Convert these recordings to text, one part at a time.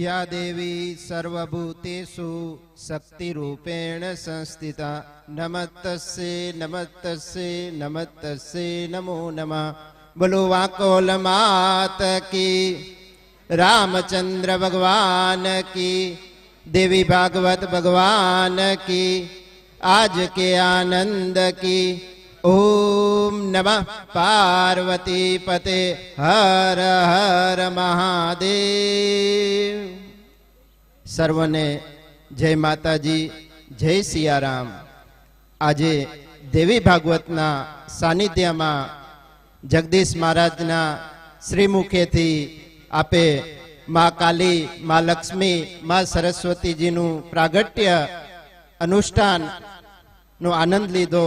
યા દેવી સર્વભૂતેષુ શક્તિરૂપેણ સંસ્થિતા નમસ્તસ્ય નમસ્તસ્ય નમસ્તસ્ય નમો નમઃ. બોલો વાકોલ માત કી, રામચંદ્ર ભગવાન કી, દેવી ભાગવત ભગવાન કી, આજ કે આનંદ કી. ઓમ નમઃ પાર્વતી પતે, હર હર મહાદેવ. સર્વને જય માતાજી, જય સિયારામ. આજે દેવી ભાગવતના સાનિધ્યમાં જગદીશ મહારાજના શ્રીમુખેથી આપે મા કાલી, મા લક્ષ્મી, મા સરસ્વતીજીનું પ્રાગટ્ય અનુષ્ઠાનનો આનંદ લીધો.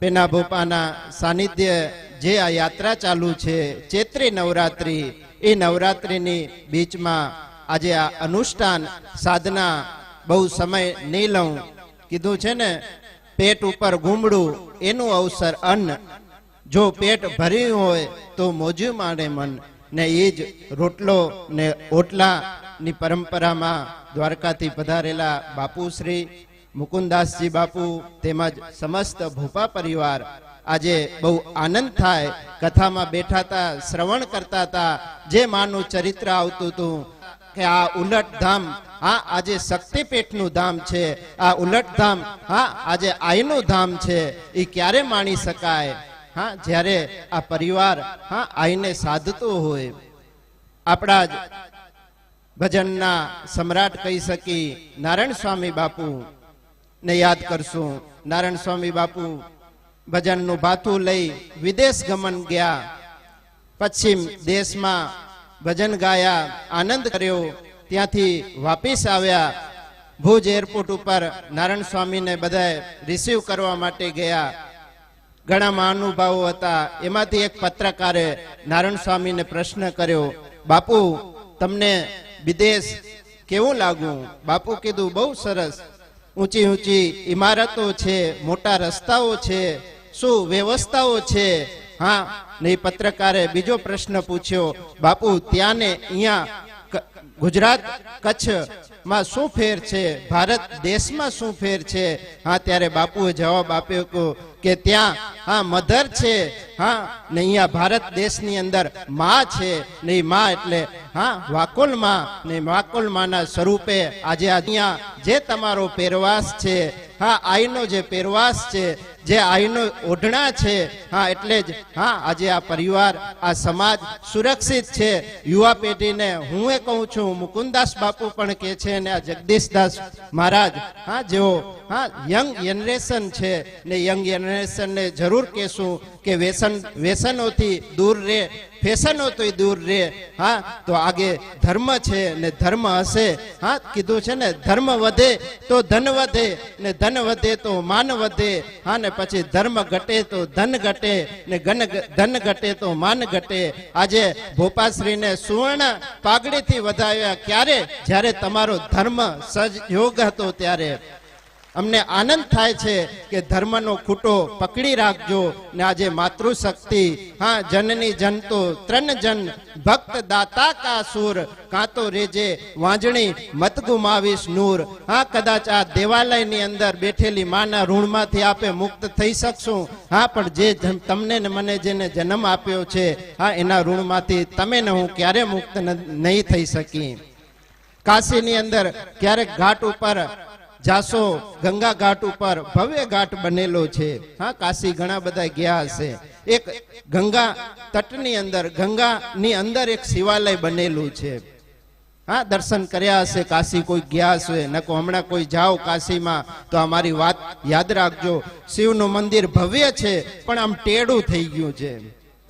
પેના ભોપાના સાનિધ્ય જે આ યાત્રા ચાલુ છે, ચૈત્રી નવરાત્રિ, એ નવરાત્રિની બીચમાં આજે આ અનુષ્ઠાન સાધના બહુ સમય નહીં લઉં કીધું છે ને, પેટ ઉપર ઘૂમડું એનું અવસર અન્ન. જો પેટ ભર્યું હોય તો મોજું માણે મન. ને એ જ રોટલો ને ઓટલાની પરંપરામાં દ્વારકાથી પધારેલા બાપુશ્રી મુકુંદાસજી બાપુ તેમજ સમસ્ત ભૂપા પરિવાર આજે બહુ આનંદ થાય. કથામાં બેઠા હતા, શ્રવણ કરતા હતા. જે માનું ચરિત્ર આવતું હતું કે આ ઉલટ ધામ, હા, આજે શક્તિપીઠનું ધામ છે. આ ઉલટ ધામ, હા, આજે આઈનું ધામ છે. એ ક્યારે માણી શકાય? હા, જ્યારે આ પરિવાર, હા, આઈને સાધતો હોય. આપણા જ ભજનના સમ્રાટ કહી શકી, નારાયણ સ્વામી બાપુ ને યાદ કરશું. નારાયણ સ્વામી બાપુ ભજનનું ભાથું લઈ વિદેશ ગમન ગયા. પશ્ચિમ દેશમાં ભજન ગાયા, આનંદ કર્યો. ત્યાંથી વાપીસ આવ્યા. ભુજ એરપોર્ટ ઉપર નારાયણ સ્વામીને બધા રિસીવ કરવા માટે ગયા. ઘણા મહાનુભાવો હતા. એમાંથી એક પત્રકારે નારાયણ સ્વામીને પ્રશ્ન કર્યો, બાપુ, તમને વિદેશ કેવું લાગ્યું? બાપુ કીધું, બહુ સરસ. ઊંચી ઊંચી ઇમારતો છે, મોટા રસ્તાઓ છે, શું વ્યવસ્થાઓ છે? હા ને પત્રકારે બીજો પ્રશ્ન પૂછ્યો, બાપુ ત્યાં અહીંયા ગુજરાત કચ્છમાં શું ફેર છે? ભારત દેશમાં શું ફેર છે? હા, ત્યારે બાપુએ જવાબ આપ્યો કે ત્યાં, હા, મધર છે, હા, ને અહીંયા ભારત દેશની અંદરમાં છે, ને માં એટલે, હા વાકોલમાં ને વાકોલ માના સ્વરૂપે આજે અહીંયા જે તમારો પહેરવાસ છે, હા, આઈનો જે પહેરવાસ છે જે આઈનો ઓઢણા છે, હા, એટલે જ, હા, આજે આ પરિવાર, આ સમાજ સુરક્ષિત છે. યુવા પેઢીને હું એ કહું છું મુકુંદાસ બાપુ પણ કહે છે અને આ જગદીશદાસ મહારાજ, હા, જેઓ, હા, યંગ જનરેશન છે ને યંગ જનરેશનને જરૂર કહેશું કે વ્યસન વ્યસનોથી દૂર રહે. ફેશનોથી દૂર રહે હા? તો આગે ધર્મ છે ને ધર્મ હશે, હા? કીધું છે ને, ધર્મ વધે તો ધન વધે, ને ધન વધે તો માન વધે, હા? ને પછી ધર્મ ઘટે તો ધન ઘટે, ને ગન ધન ઘટે તો માન ઘટે. આજે ભોપાશ્રીને સુવર્ણ પાઘડીથી વધાવ્યા ક્યારે? જ્યારે તમારો ધર્મ સહયોગ હતો ત્યારે. અમને આનંદ થાય છે કે ધર્મનો ખૂટો પકડી રાખજો ને આજે માતૃશક્તિ. હા, જનની જન તો ત્રણ જન, ભક્ત દાતા કા સુર, કાં તો રેજે વાંજણી, મત ગુમાવીશ નૂર. હા, કદાચ આ દેવાલયની અંદર બેઠેલી માના ઋણમાંથી આપે મુક્ત થઈ શકશું. હા, પણ જે તમને ને મને જેને જન્મ આપ્યો છે, હા, એના ઋણમાંથી તમે ને હું ક્યારે મુક્ત નહીં થઈ શકી. કાશીની અંદર ક્યારેક ઘાટ ઉપર જાશો ગંગા ઘાટ ઉપર ભવ્ય ઘાટ બનેલો છે. હા, કાશી ઘણા બધા ગયા હશે. એક ગંગા તટની અંદર, ગંગાની અંદર એક શિવાલય બનેલું છે. હા, દર્શન કર્યા હશે, કાશી કોઈ ગયા હશે. નકો હમણાં કોઈ જાઓ કાશીમાં, તો અમારી વાત યાદ રાખજો. શિવનું મંદિર ભવ્ય છે, પણ આમ ટેડું થઈ ગયું છે.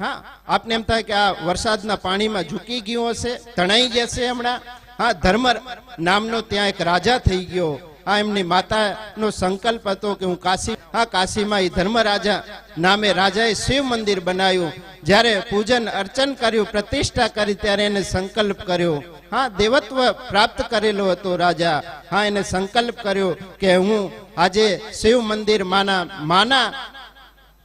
હા, આપને એમ થાય કે આ વરસાદના પાણીમાં ઝૂકી ગયું હશે, તણાઈ જશે હમણાં? હા ધર્મ નામનો ત્યાં એક રાજા થઈ ગયો. આ એમની માતાનો સંકલ્પ હતો કે હું કાશી આ કાશીમાં એ ધર્મરાજા નામે રાજાએ શિવ મંદિર બનાવ્યું. જ્યારે પૂજન, અર્ચન કર્યું, પ્રતિષ્ઠા કરી ત્યારે એને સંકલ્પ કર્યો. હા, દેવત્વ પ્રાપ્ત કરેલો હતો રાજા. હા, એને સંકલ્પ કર્યો કે હું આજે શિવ મંદિર માના માના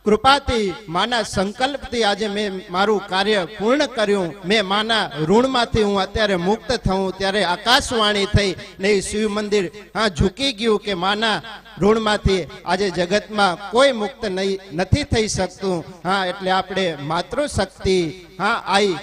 કૃપાથી, માના સંકલ્પથી આજે મેં મારું કાર્ય પૂર્ણ કર્યું. મેં માના ઋણમાંથી હું અત્યારે મુક્ત થઉં, ત્યારે આકાશવાણી થઈ ને શિવ મંદિર. હા, ઝૂકી ગયું કે માના ઋણમાંથી આજે જગતમાં કોઈ મુક્ત નહીં નથી થઈ શકતું. હા, એટલે આપણે માતૃશક્તિ, હા, આઈ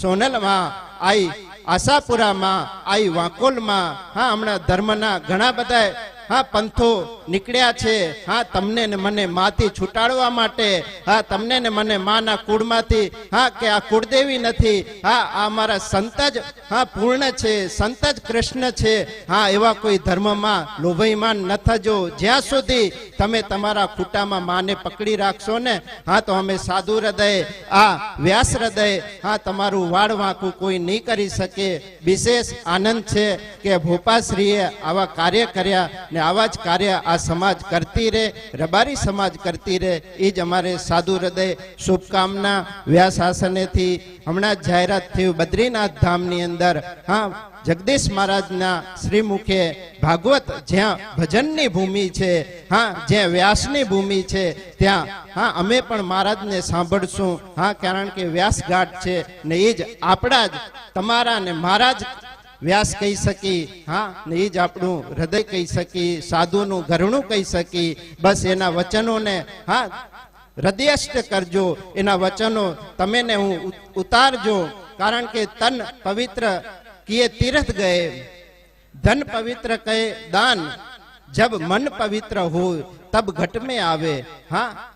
સોનલમાં, આઈ આશાપુરામાં, આઈ વાંકોલમાં, હા, હમણાં ધર્મના ઘણા બધા હા, પંથો નીકળ્યા છે. હા, તમને ને મને માથી છૂટાડવા માટે, હા, તમને ને મને માના કુળમાંથી, હા, કે આ કુળદેવી નથી. હા, આ મારા સંત જ, હા, પૂર્ણ છે, સંત જ કૃષ્ણ છે. હા, એવા કોઈ ધર્મમાં લોભયમાન ન થજો. જ્યાં સુધી તમે તમારા ખૂટામાં માને પકડી રાખશો ને, હા, તો અમે સાધુ હૃદય, આ વ્યાસ હૃદય, હા, તમારું વાળ વાંકું કોઈ નહીં કરી શકે. વિશેષ આનંદ છે કે ભોપાશ્રીએ આવા કાર્ય કર્યા ને આવા જ કાર્ય આ સમાજ કરતી રહે, રબારી સમાજ કરતી રહે, એ જ અમારે સાધુ હૃદય શુભકામના વ્યાસ આસનેથી હમણાં જ જાહેરાત થયું બદ્રીનાથ ધામની અંદર. હા, જગદીશ મહારાજના શ્રીમુખે ભાગવત જ્યાં ભજનની ભૂમિ છે, હા, જ્યાં વ્યાસની ભૂમિ છે, ત્યાં. હા, અમે પણ મહારાજને સાંભળશું. હા, કારણ કે વ્યાસ ઘાટ છે ને એ જ આપણા જ, તમારા ને મારા જ વ્યાસ કહી શકી, હા, ને એ જ આપણું હૃદય કહી શકી, સાધુનું ઘરણું કહી શકી. બસ એના વચનોને, હા, હૃદયસ્થ કરજો. એના વચનો તમે ને હું ઉતારજો. કારણ કે તન પવિત્ર કિએ તીર્થ ગયે. ધન પવિત્ર કહે દાન. જબ મન પવિત્ર હોય, તબ ઘટ में આવે. હા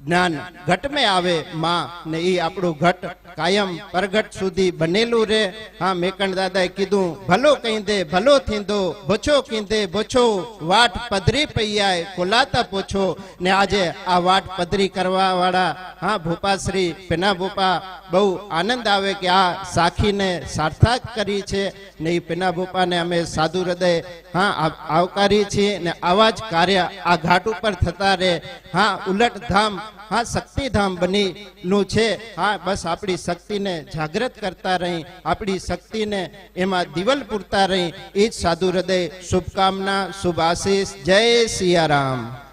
જ્ઞાન ઘટમે આવે માં ને એ આપણું ઘટ કાયમ પરઘટ સુધી બનેલું રે હા, મેકણ દાદાએ કીધું, ભલો કહી દે ભલો થીંદો કહી કીંદે બચો વાટ પધરી પૈયાય કોલાતા પોછો. ને આજે આ વાટ પધરી કરવા વાળા હા, ભૂપાશ્રી, પેના ભૂપા, બહુ આનંદ આવે કે આ સાખીને સાર્થક કરી છે. ને એ પેના ભૂપાને અમે સાધુ હૃદય, હા આવકારી છીએ ને આવા જ કાર્ય આ ઘાટ ઉપર થતા રહે. હા ઉલટ ધામ હા, શક્તિધામ બની નું છે. હા, બસ આપણી શક્તિને જાગૃત કરતા રહી, આપણી શક્તિને એમાં દિવલ પૂરતા રહી. એ જ સાધુ હૃદય, શુભકામના શુભ આશીષ જય સિયારામ.